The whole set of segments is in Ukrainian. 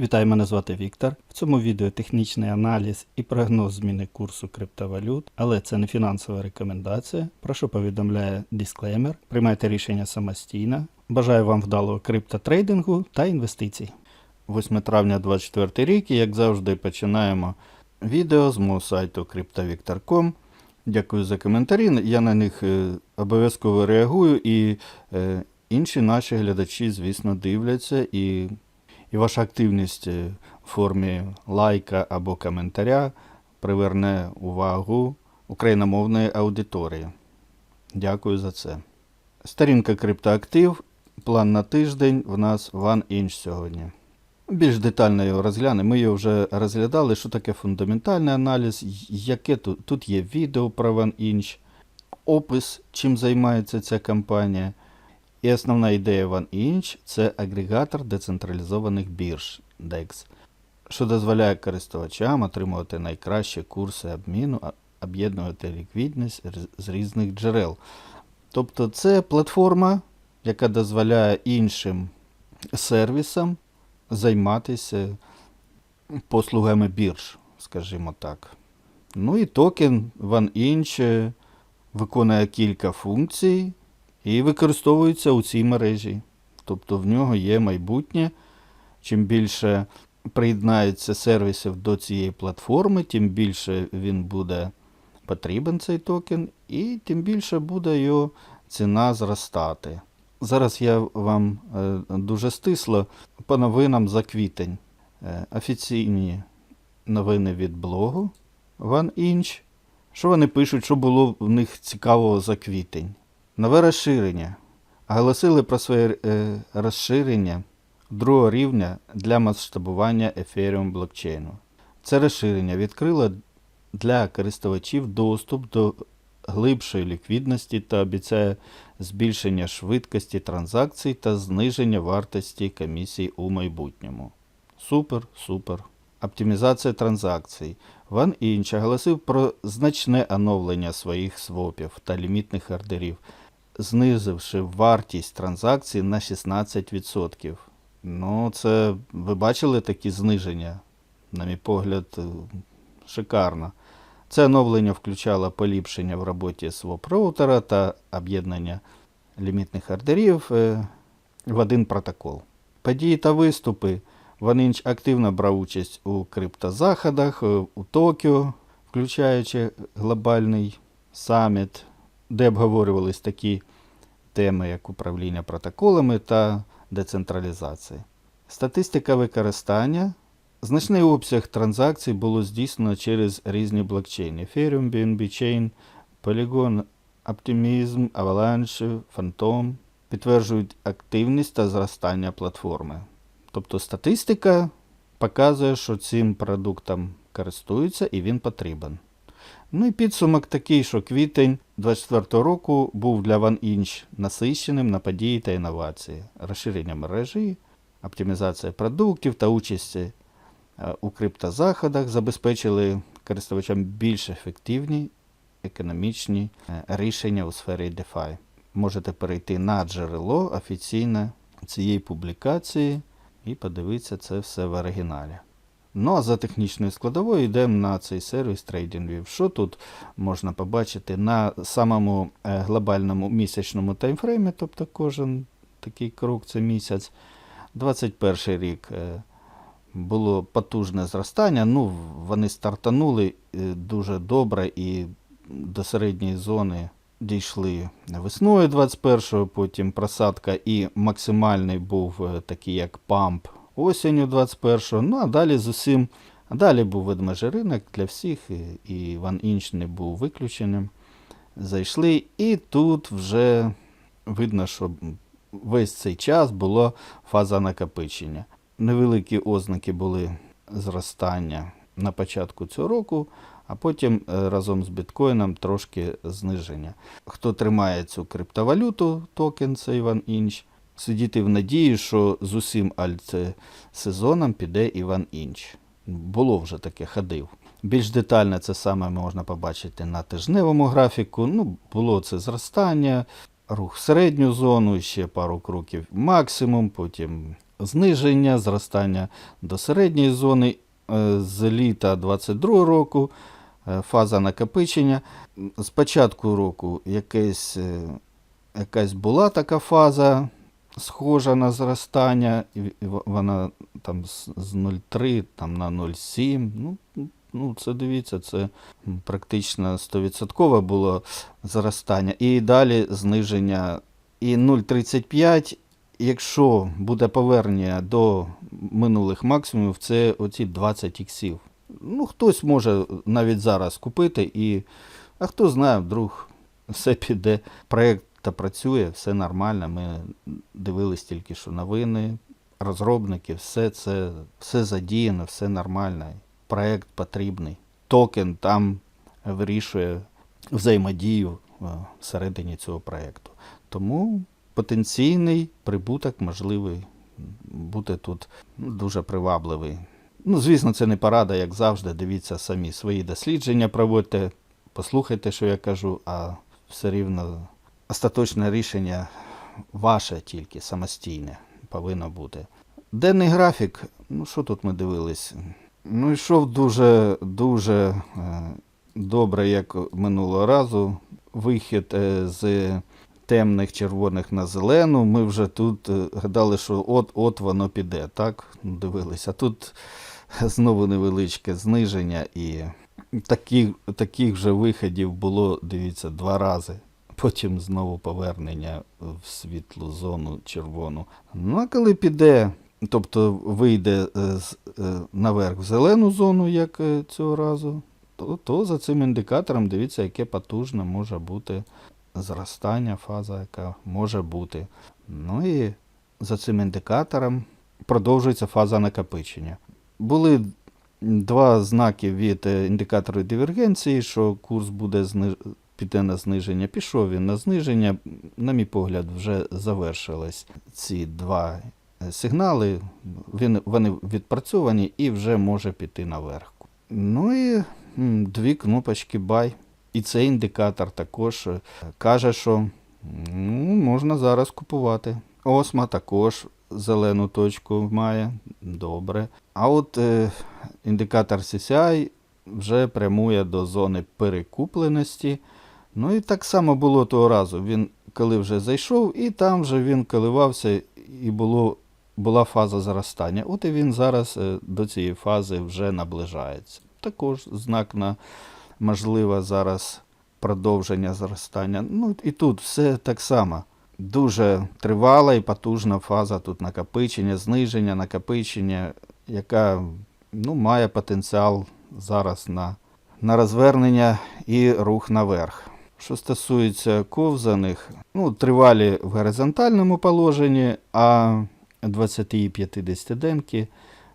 Вітаю, мене звати Віктор. В цьому відео технічний аналіз і прогноз зміни курсу криптовалют, але це не фінансова рекомендація. Про що повідомляє дисклеймер. Приймайте рішення самостійно. Бажаю вам вдалого криптотрейдингу та інвестицій. 8 травня 2024 рік, і як завжди, починаємо відео з мого сайту cryptovictor.com. Дякую за коментарі. Я на них е, обов'язково реагую, і е, інші наші глядачі, звісно, дивляться і і ваша активність е, в формі лайка або коментаря приверне увагу україномовної аудиторії. Дякую за це. Сторінка криптоактив. План на тиждень в нас OneInch сьогодні. Більш детально його розглянемо. Ми його вже розглядали, що таке фундаментальний аналіз, яке тут, тут є відео про OneInch, опис, чим займається ця компанія. І основна ідея OneInch – це агрегатор децентралізованих бірж DEX, що дозволяє користувачам отримувати найкращі курси обміну, об'єднувати ліквідність з різних джерел. Тобто це платформа, яка дозволяє іншим сервісам займатися послугами бірж, скажімо так. Ну і токен OneInch е, виконує кілька функцій і використовується у цій мережі. Тобто в нього є майбутнє. Чим більше приєднається сервісів до цієї платформи, тим більше він буде потрібен цей токен, і тим більше буде його ціна зростати. Зараз я вам е, дуже стисло по новинам за квітень. Е, офіційні новини від блогу OneInch. Що вони пишуть, що було в них цікавого за квітень? Нове розширення. Оголосили про своє е, розширення другого рівня для масштабування Ethereum блокчейну. Це розширення відкрило для користувачів доступ до глибшої ліквідності та обіцяє збільшення швидкості транзакцій та зниження вартості комісій у майбутньому. Супер, супер. Оптимізація транзакцій. OneInch оголосив про значне оновлення своїх свопів та лімітних ордерів, знизивши вартість транзакцій на 16%. Ну, це ви бачили такі зниження? На мій погляд, е, шикарно. Це оновлення включало поліпшення в роботі своп роутера та об'єднання лімітних ордерів е, в один протокол. Події та виступи. OneInch активно брав участь у криптозаходах е, у Токіо, включаючи глобальний саміт, де обговорювались такі теми, як управління протоколами та децентралізація. Статистика використання. Значний обсяг транзакцій було здійснено через різні блокчейни: Ethereum, BNB Chain, Polygon, Optimism, Avalanche, Phantom підтверджують активність та зростання платформи. Тобто статистика показує, що цим продуктом користуються і він потрібен. Ну і підсумок такий, що квітень 2024 року був для OneInch насиченим на події та інновації, розширення мережі, оптимізація продуктів та участь е, у криптозаходах забезпечили користувачам більш ефективні економічні е, рішення у сфері DeFi. Можете перейти на джерело офіційне цієї публікації і подивитися це все в оригіналі. Ну а за технічною складовою йдемо на цей сервіс TradingView. Що тут можна побачити на самому е, глобальному місячному таймфреймі, тобто кожен такий крок це місяць. 21 рік е, було потужне зростання. Ну, вони стартанули е, дуже добре і до середньої зони дійшли весною 21-го, потім просадка і максимальний був такий як памп осінню 21-го. Ну а далі з усім. Далі був ведмежий ринок для всіх, і- і OneInch не був виключеним. Зайшли, і тут вже видно, що весь цей час була фаза накопичення. Невеликі ознаки були зростання на початку цього року, а потім е, разом з біткоїном трошки зниження. Хто тримає цю криптовалюту, токен цей OneInch, сидіти в надії, що з усім альт-сезоном піде і OneInch. Було вже таке, ходив. Більш детально це саме можна побачити на тижневому графіку. Ну, було це зростання, рух в середню зону, ще пару кроків максимум, потім зниження, зростання до середньої зони е, з літа 22 року, е, фаза накопичення. З початку року якесь, е, якась була така фаза, схожа на зростання, вона там з з 0,3 там, на 0,7. Ну, ну, це дивіться, це практично 100% було зростання. І далі зниження і 0,35. Якщо буде повернення до минулих максимумів, це оці 20 іксів. Ну, хтось може навіть зараз купити, і, а хто знає, вдруг все піде. Проєкт та працює, все нормально. Ми дивились тільки що новини, розробники, все це все задіяно, все нормально. Проєкт потрібний. Токен там вирішує взаємодію е, всередині цього проєкту. Тому потенційний прибуток можливий бути тут дуже привабливий. Ну, звісно, це не порада, як завжди. Дивіться самі свої дослідження, проводьте, послухайте, що я кажу, а все рівно остаточне рішення ваше тільки самостійне повинно бути. Денний графік, ну що тут ми дивились? Ну, йшов дуже, дуже е, добре, як минулого разу. Вихід е, з темних червоних на зелену. Ми вже тут е, гадали, що от-от воно піде, так? Ну, Дивилися. А тут знову невеличке зниження і таких, таких же виходів було, дивіться, два рази. Потім знову повернення в світлу зону червону. Ну, а коли піде, тобто вийде е, е, наверх в зелену зону, як е, цього разу, то, то за цим індикатором дивіться, яке потужне може бути зростання, фаза, яка може бути. Ну і за цим індикатором продовжується фаза накопичення. Були два знаки від індикатору дивергенції, що курс буде піде на зниження. Пішов він на зниження. На мій погляд, вже завершились ці два е, сигнали. Він, вони відпрацьовані і вже може піти наверх. Ну і дві кнопочки buy. І цей індикатор також е, каже, що ну, можна зараз купувати. Осма також зелену точку має. Добре. А от е, індикатор CCI вже прямує до зони перекупленості. Ну і так само було того разу. Він коли вже зайшов, і там вже він коливався, і було, була фаза зростання. От і він зараз е, до цієї фази вже наближається. Також знак на можливе зараз продовження зростання. Ну і тут все так само. Дуже тривала і потужна фаза тут накопичення, зниження, накопичення, яка ну, має потенціал зараз на, на розвернення і рух наверх. Що стосується ковзаних, ну, тривалі в горизонтальному положенні, а 20 і 50 денки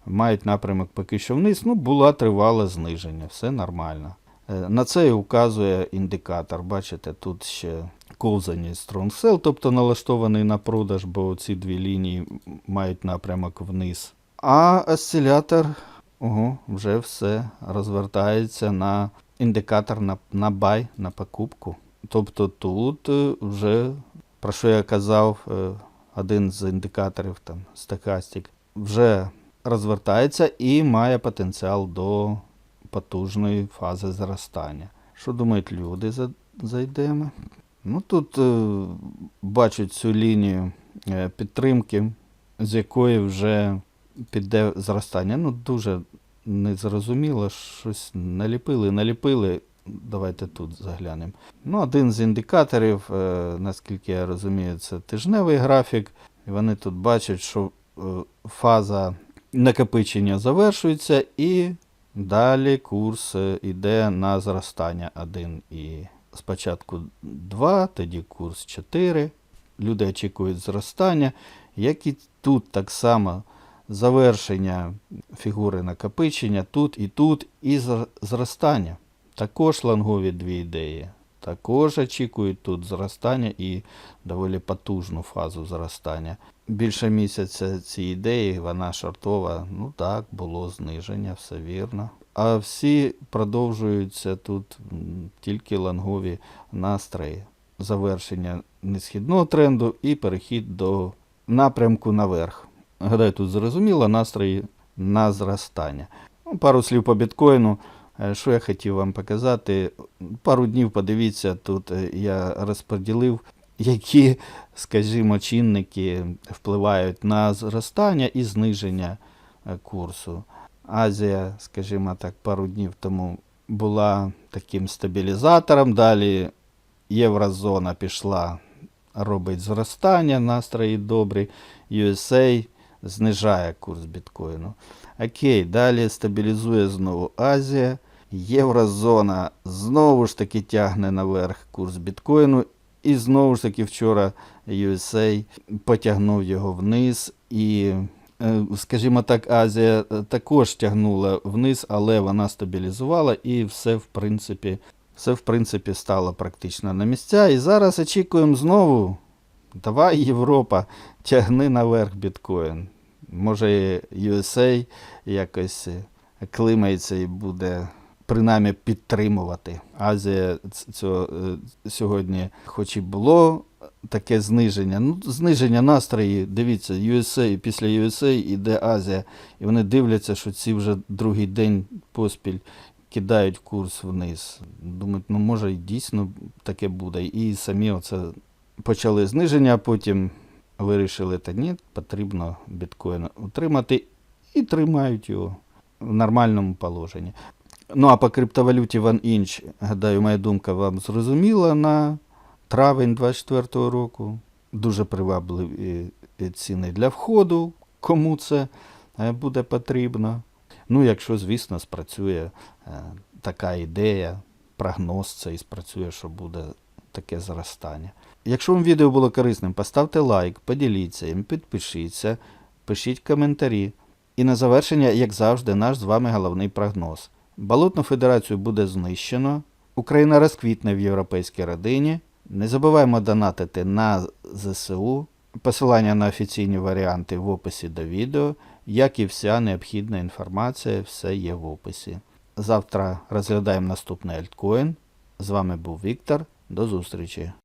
мають напрямок поки що вниз. Ну, була тривале зниження, все нормально. Е, На це і вказує індикатор. Бачите, тут ще ковзані Strong Sell, тобто налаштований на продаж, бо ці дві лінії мають напрямок вниз. А осцилятор ого, вже все розвертається на індикатор на, на buy, на покупку. Тобто тут е, вже, про що я казав, е, один з індикаторів, там, стокастик, вже розвертається і має потенціал до потужної фази зростання. Що думають люди? За- Зайдемо. Ну тут е, бачать цю лінію підтримки, з якої вже піде зростання. Ну, дуже незрозуміло, щось наліпили, наліпили. Давайте тут заглянемо. Ну, один з індикаторів, е, наскільки я розумію, це тижневий графік. І вони тут бачать, що е, фаза накопичення завершується, і далі курс е, йде на зростання 1 і спочатку 2, тоді курс 4. Люди очікують зростання, як і тут так само завершення фігури накопичення тут і тут, і зростання. Також лангові дві ідеї. Також очікують тут зростання і доволі потужну фазу зростання. Більше місяця ці ідеї, вона шортова. Ну так, було зниження, все вірно. А всі продовжуються тут тільки лангові настрої. Завершення несхідного тренду і перехід до напрямку наверх. Гадаю, тут зрозуміло, настрої на зростання. Ну, пару слів по біткоїну. Е, Що я хотів вам показати? Пару днів подивіться, тут е, я розподілив, які, скажімо, чинники впливають на зростання і зниження е, курсу. Азія, скажімо так, пару днів тому була таким стабілізатором. Далі Єврозона пішла, робить зростання, настрої добрі. USA знижає курс біткоїну. Окей, далі стабілізує знову Азія. Єврозона знову ж таки тягне наверх курс біткоїну. І знову ж таки вчора USA потягнув його вниз. І, е, скажімо так, Азія е, також тягнула вниз, але вона стабілізувала і все, в принципі, все, в принципі, стало практично на місця. І зараз очікуємо знову. Давай, Європа, тягни наверх біткоін. Може, USA якось е, климається і буде принаймні підтримувати. Азія цього, е, сьогодні, хоч і було таке зниження, ну, зниження настрої, дивіться, USA, після USA іде Азія, і вони дивляться, що ці вже другий день поспіль кидають курс вниз. Думають, ну може і дійсно таке буде. І самі оце почали зниження, а потім вирішили, та ні, потрібно біткоін утримати і тримають його в нормальному положенні. Ну а по криптовалюті OneInch, гадаю, моя думка вам зрозуміла на травень 24 року. Дуже привабливі ціни для входу, кому це е, буде потрібно. Ну, якщо, звісно, спрацює е, така ідея, прогноз цей спрацює, що буде таке зростання. Якщо вам відео було корисним, поставте лайк, поділіться їм, підпишіться, пишіть коментарі. І на завершення, як завжди, наш з вами головний прогноз. Балотну федерацію буде знищено, Україна розквітне в європейській родині. Не забуваємо донатити на ЗСУ. Посилання на офіційні варіанти в описі до відео, як і вся необхідна інформація, все є в описі. Завтра розглядаємо наступний альткоін. З вами був Віктор. До зустрічі!